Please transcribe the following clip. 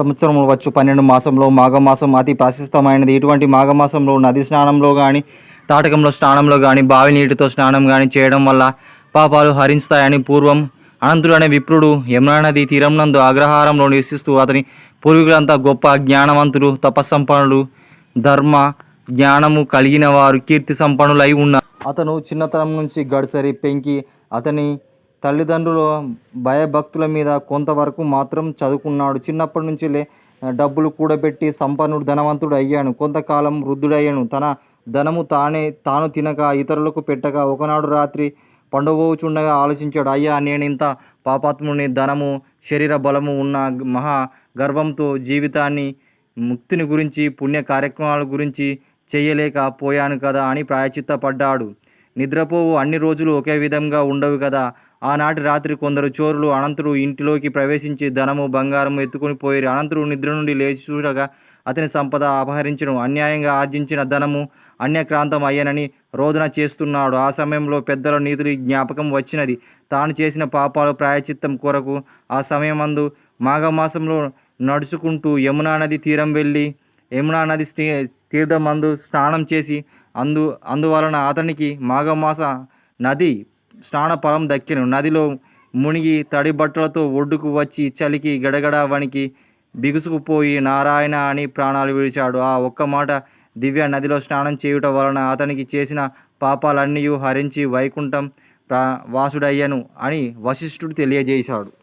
సంవత్సరం వచ్చు పన్నెండు మాసంలో మాఘమాసం అతి ప్రశస్తమైనది. ఇటువంటి మాఘమాసంలో నది స్నానంలో కానీ తాటకంలో స్నానంలో కానీ బావి నీటితో స్నానం కానీ చేయడం వల్ల పాపాలు హరిస్తాయని పూర్వం అనంతుడు అనే విప్రుడు యమునా నది తీరం నందు అగ్రహారంలో నివసిస్తూ అతని పూర్వీకులంతా గొప్ప జ్ఞానవంతులు తపస్సంపన్నులు ధర్మ జ్ఞానము కలిగిన వారు కీర్తి సంపన్నులై ఉన్నారు. అతను చిన్నతనం నుంచి గడిసరి పెంకి అతని తల్లిదండ్రుల భయభక్తుల మీద కొంతవరకు మాత్రం చదువుకున్నాడు. చిన్నప్పటి నుంచి లే డబ్బులు కూడబెట్టి సంపన్నుడు ధనవంతుడు అయ్యాను కొంతకాలం వృద్ధుడయ్యాను. తన ధనము తానే తాను తినక ఇతరులకు పెట్టక ఒకనాడు రాత్రి పండుగోచుండగా ఆలోచించాడు అయ్యా నేను ఇంత పాపాత్ముని ధనము శరీర బలము ఉన్న మహా గర్వంతో జీవితాన్ని ముక్తిని గురించి పుణ్య కార్యక్రమాల గురించి చేయలేకపోయాను కదా అని ప్రాయచిత్తపడ్డాడు నిద్రపోవు. అన్ని రోజులు ఒకే విధంగా ఉండవు కదా. ఆనాటి రాత్రి కొందరు చోరులు అనంతుడు ఇంటిలోకి ప్రవేశించి ధనము బంగారం ఎత్తుకుని పోయి అనంతుడు నిద్ర నుండి లేచి చూడగా అతని సంపద అపహరించడం అన్యాయంగా ఆర్జించిన ధనము అన్యక్రాంతం అయ్యనని రోదన చేస్తున్నాడు. ఆ సమయంలో పెద్దల నీతులు జ్ఞాపకం వచ్చినది. తాను చేసిన పాపాలు ప్రాయచిత్తం కొరకు ఆ సమయమందు మాఘమాసంలో నడుచుకుంటూ యమునా నది తీరం వెళ్ళి యమునా నది తీర్థమందు స్నానం చేసి అందు అందువలన అతనికి మాఘమాస నది స్నాన ఫలం దక్కిను నదిలో మునిగి తడి బట్టలతో ఒడ్డుకు వచ్చి చలికి గడగడ వణికి బిగుసుకుపోయి నారాయణ అని ప్రాణాలు విడిచాడు. ఆ ఒక్క మాట దివ్య నదిలో స్నానం చేయుట వలన అతనికి చేసిన పాపాలన్నీ హరించి వైకుంఠం ప్రా వాసుడయ్యను అని వశిష్ఠుడు తెలియజేశాడు.